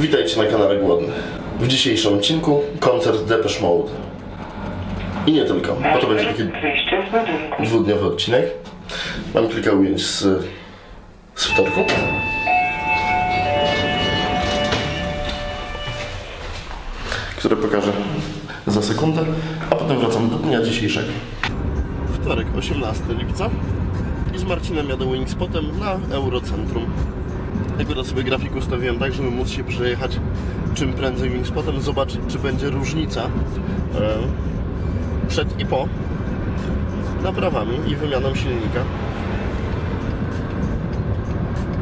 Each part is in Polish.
Witajcie na kanale Głodny. W dzisiejszym odcinku koncert Depeche Mode. I nie tylko, bo to będzie taki dwudniowy odcinek. Mam kilka ujęć z, z wtorku. Które pokażę za sekundę, a potem wracamy do dnia dzisiejszego. Wtorek, 18 lipca i z Marcinem jadę Wingspotem na Eurocentrum. Akurat sobie grafik ustawiłem tak, żeby móc się przejechać czym prędzej Wingspotem, zobaczyć czy będzie różnica e, przed i po naprawami i wymianą silnika.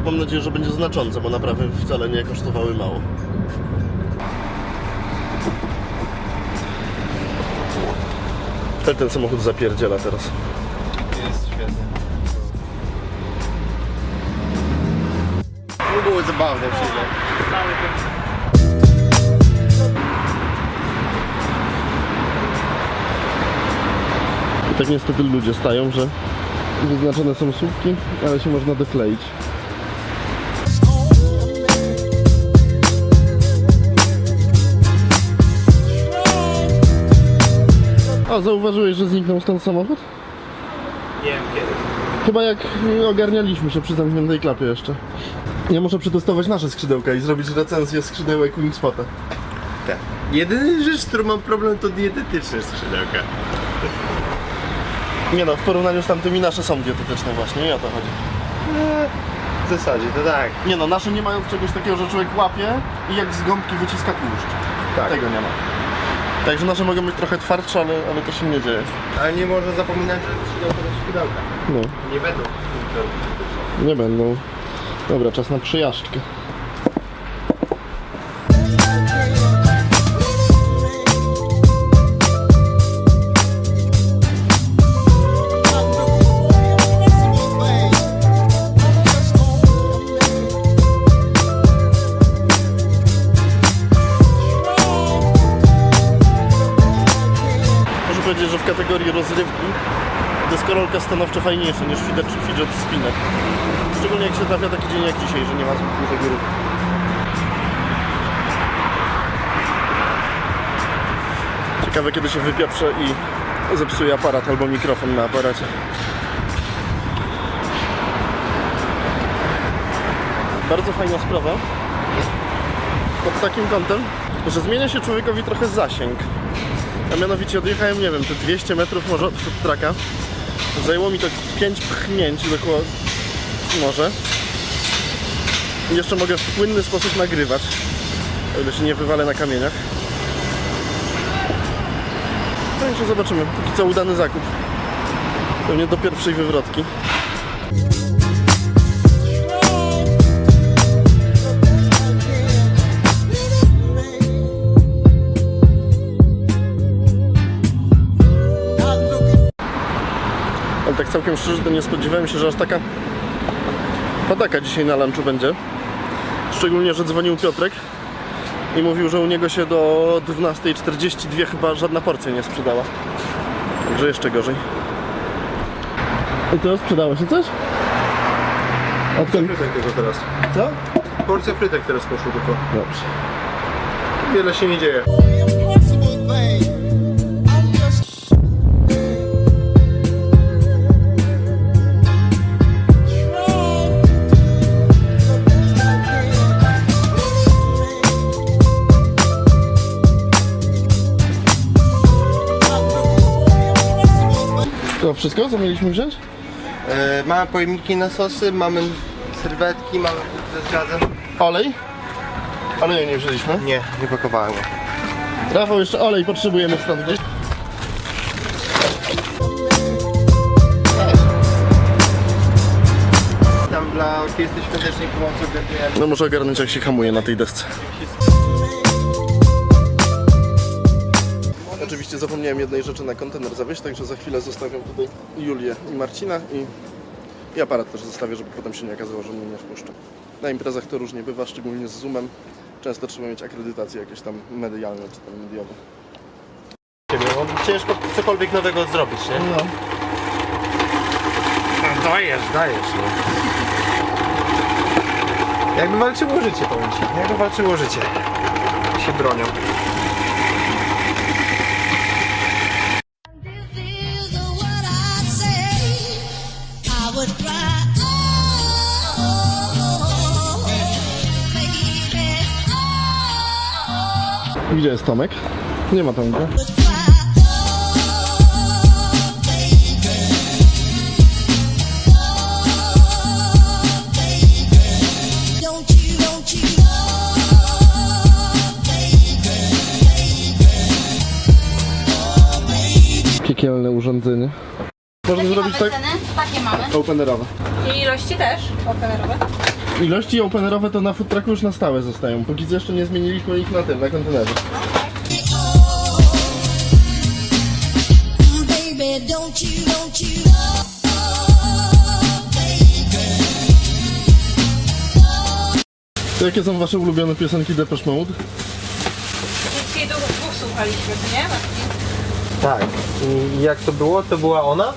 Mam nadzieję, że będzie znaczące, bo naprawy wcale nie kosztowały mało. Ten samochód zapierdziela teraz. Zabawne, przyznam. I tak niestety ludzie stają, że wyznaczone są słupki, ale się można dokleić. A zauważyłeś, że zniknął stąd samochód? Nie wiem kiedy. Chyba jak ogarnialiśmy się przy zamkniętej klapie jeszcze. Ja muszę przetestować nasze skrzydełka i zrobić recenzję skrzydełek Wingspota. Tak. Jedyna rzecz, z którą mam problem, to dietetyczne skrzydełka. Nie no, w porównaniu z tamtymi nasze są dietetyczne właśnie, i o to chodzi. Eee, W zasadzie to tak. Nie no, nasze nie mają czegoś takiego, że człowiek łapie i jak z gąbki wyciska tłuszcz. Tak. Tego nie ma. Także nasze mogą być trochę twardsze, ale, ale to się nie dzieje. Ale nie można zapominać, że skrzydełka to skrzydełka. No, Nie będą. nie będą. Dobra, czas na przyjażdżkę. Muszę powiedzieć, że w kategorii rozrywki deskorolka stanowczo fajniejsza niż fidget, fidget spinner. Szczególnie jak się trafia taki dzień jak dzisiaj, że nie ma zbyt dużego ruchu. Ciekawe kiedy się wypieprze i zepsuje aparat albo mikrofon na aparacie. Bardzo fajna sprawa. Pod takim kątem, że zmienia się człowiekowi trochę zasięg. A mianowicie odjechałem, nie wiem, te 200 metrów może od trucka. Zajęło mi to 5 pchnięć dookoła może. I jeszcze mogę w płynny sposób nagrywać. O ile się nie wywalę na kamieniach. Także zobaczymy. Póki co udany zakup. Pewnie do pierwszej wywrotki. Tak całkiem szczerze to nie spodziewałem się, że aż taka padaka dzisiaj na lunchu będzie. Szczególnie, że dzwonił Piotrek i mówił, że u niego się do 12.42 chyba żadna porcja nie sprzedała. Także jeszcze gorzej. I to sprzedało się coś? Odkąd? Frytek tylko teraz. Co? Porcja frytek teraz poszło tylko. Dobrze. Wiele się nie dzieje. Wszystko, co mieliśmy wziąć? E, mamy pojemniki na sosy, mamy serwetki, mamy ze gazem. Olej? Oleju nie wzięliśmy. Nie, nie pakowałem go. Rafał, jeszcze olej potrzebujemy stąd gdzieś. Tam dla orkiestry świątecznej pomocy. No muszę ogarnąć jak się hamuje na tej desce. Oczywiście zapomniałem jednej rzeczy na kontener zawieźć, także za chwilę zostawiam tutaj Julię i Marcina i, i aparat też zostawię, żeby potem się nie okazało, że mnie nie wpuszczą. Na imprezach to różnie bywa, szczególnie z Zoomem. Często trzeba mieć akredytacje jakieś tam medialne czy tam mediowe. Ciężko cokolwiek nowego zrobić, nie? No. Dajesz, dajesz. No. Jakby walczyło o życie, powiem ci. Jakby walczyło o życie. Się bronią. Gdzie jest Tomek? Nie ma Tomka. Piekielne urządzenie. Można zrobić tak ceny? Takie mamy. openerowe. I ilości też openerowe. Ilości openerowe to na food trucku już na stałe zostają. Póki co jeszcze nie zmieniliśmy ich na tym, na kontenerze. To jakie są wasze ulubione piosenki Depeche Mode? Dzisiaj dwóch, dwóch słuchaliśmy, co nie? Tak. I jak to było? To była ona?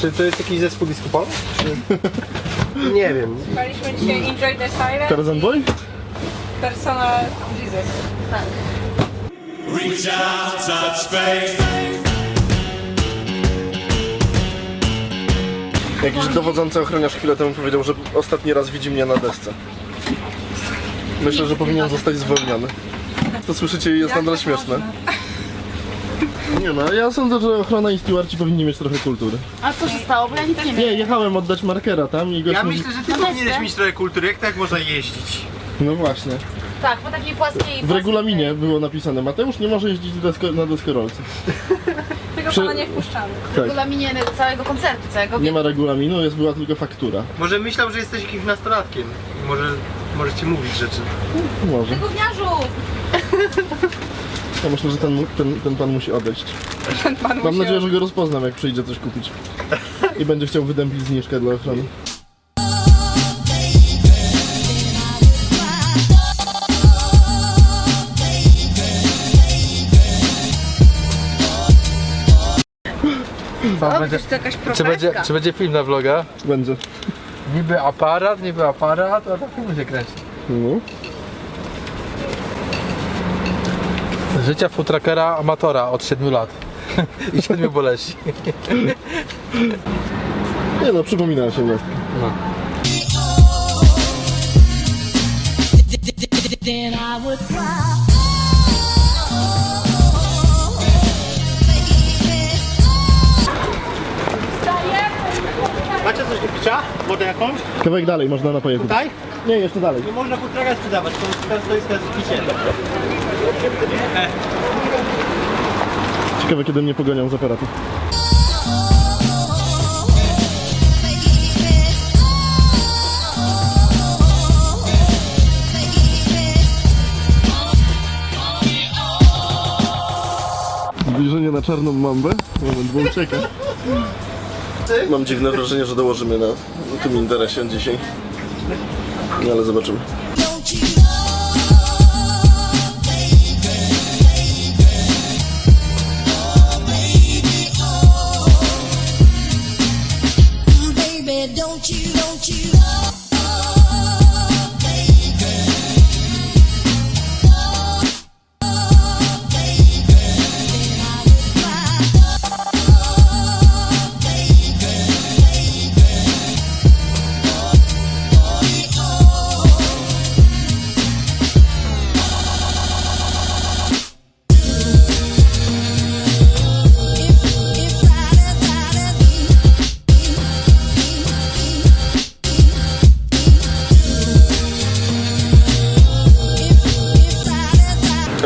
Czy to jest jakiś zespół disco polo? Czy... Nie wiem. Słuchaliśmy dzisiaj Enjoy the Silence Tarzan Boy? Personal Jesus. Tak. Reach out, touch faith. Jakiś dowodzący ochroniarz chwilę temu powiedział, że ostatni raz widzi mnie na desce. Myślę, że powinien zostać zwolniony. To słyszycie i jest nadal śmieszne. Nie no, ja sądzę, że ochrona i stewardci powinni mieć trochę kultury. A co się stało? Bo ja nic nie wiem. Nie, jechałem oddać markera tam i gość Ja mówi... myślę, że ty powinieneś mieć trochę kultury. Jak tak można jeździć? No właśnie. Tak, po takiej płaskiej... W regulaminie było napisane, Mateusz nie może jeździć desko, na deskorolce. Tego Przy- pana nie wpuszczamy. W regulaminie całego koncertu, całego Nie ma regulaminu, jest była tylko faktura. Może myślał, że jesteś jakimś nastolatkiem. Może możecie mówić rzeczy. Może. Gówniarzu! Ja myślę, że ten, ten, ten pan musi odejść. Ten pan Mam musi nadzieję, że go rozpoznam, jak przyjdzie coś kupić. I będzie chciał wydębić zniżkę dla ochrony. O, widzisz, to jakaś Czy profeska. będzie, czy będzie film na vloga? Będzie. Niby aparat, niby aparat, a to film się kręci. No. Życia foodtruckera amatora od 7 lat. I 7 boleści. Nie no, przypomina się miasto. Then I would cry. Oh, baby. Macie coś do picia? Wodę jakąś? Kawałek dalej można napoje kupić. Tutaj? Nie, jeszcze dalej. Nie można futraga sprzedawać, to teraz to jest teraz picie. Ciekawe, kiedy mnie pogonią z aparatu. Zbliżenie na czarną mambę. Moment, bo ucieka. Mam dziwne wrażenie, że dołożymy na tym interesie dzisiaj. No ale zobaczymy.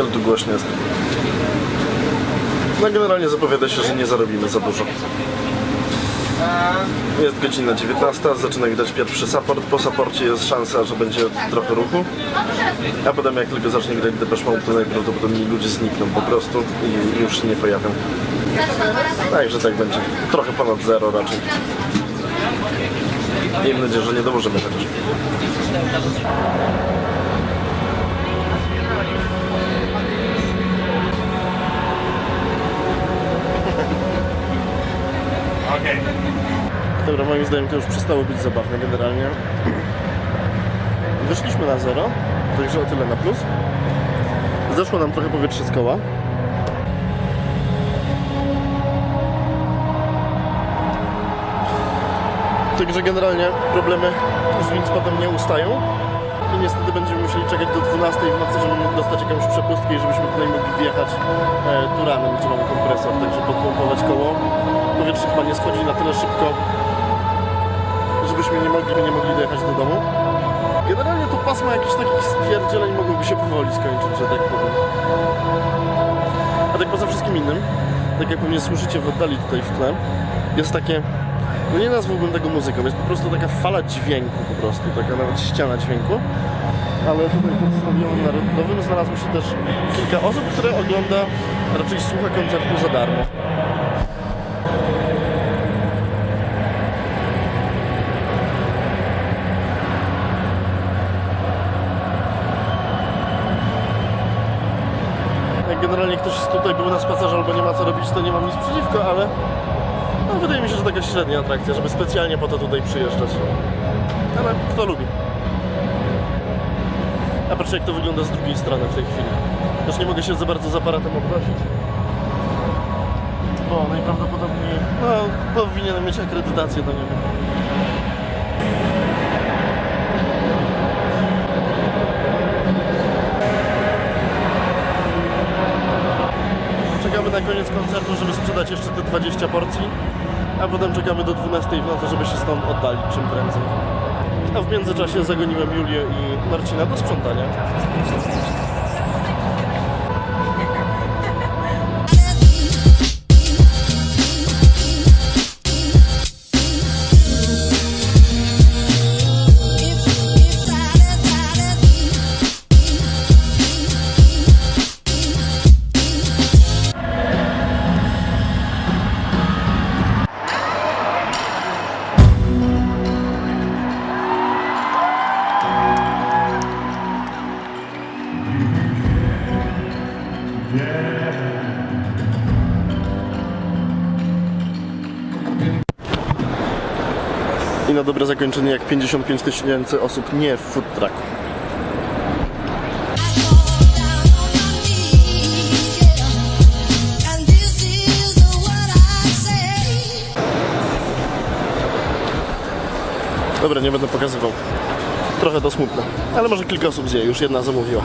Ale tu głośno jest. No generalnie zapowiada się, że nie zarobimy za dużo. Jest godzina 19, zaczyna widać pierwszy support. Po supporcie jest szansa, że będzie trochę ruchu. A potem jak tylko zacznie grać Depeche Mode, to najprawdopodobniej ludzie znikną po prostu i już się nie pojawią. Także tak będzie. Trochę ponad zero raczej. Miejmy nadzieję, że nie dołożymy chociaż. Dobra, moim zdaniem to już przestało być zabawne generalnie. Wyszliśmy na zero, także o tyle na plus. Zeszło nam trochę powietrze z koła. Także generalnie problemy z Windspotem nie ustają. Niestety będziemy musieli czekać do 12 w nocy, żeby mógł dostać jakąś przepustkę i żebyśmy tutaj mogli wjechać e, turanem, gdzie mamy kompresor, także podpompować koło. Powietrze chyba nie schodzi na tyle szybko, żebyśmy nie mogli, nie mogli dojechać do domu. Generalnie to pasmo jakichś takich stwierdzieleń mogłoby się powoli skończyć, że tak powiem. A tak poza wszystkim innym, tak jak pewnie słyszycie w oddali tutaj w tle, jest takie, no nie nazwałbym tego muzyką, jest po prostu taka fala dźwięku po prostu, taka nawet ściana dźwięku. Ale tutaj pod stadionem narodowym znalazło się też kilka osób, które ogląda, raczej słucha koncertu za darmo. Jak generalnie ktoś tutaj był na spacerze albo nie ma co robić, to nie mam nic przeciwko, ale no, wydaje mi się, że taka średnia atrakcja, żeby specjalnie po to tutaj przyjeżdżać. Ale kto lubi. A patrzcie jak to wygląda z drugiej strony w tej chwili. Też nie mogę się za bardzo z aparatem obnosić. Bo najprawdopodobniej no, powinienem mieć akredytację do niego. Na koniec koncertu, żeby sprzedać jeszcze te 20 porcji, a potem czekamy do 12 w nocy, żeby się stąd oddalić czym prędzej. A w międzyczasie zagoniłem Julię i Marcina do sprzątania. Na dobre zakończenie jak 55 tysięcy osób nie w food trucku. Dobra, nie będę pokazywał. Trochę to smutne, ale może kilka osób zje, już jedna zamówiła.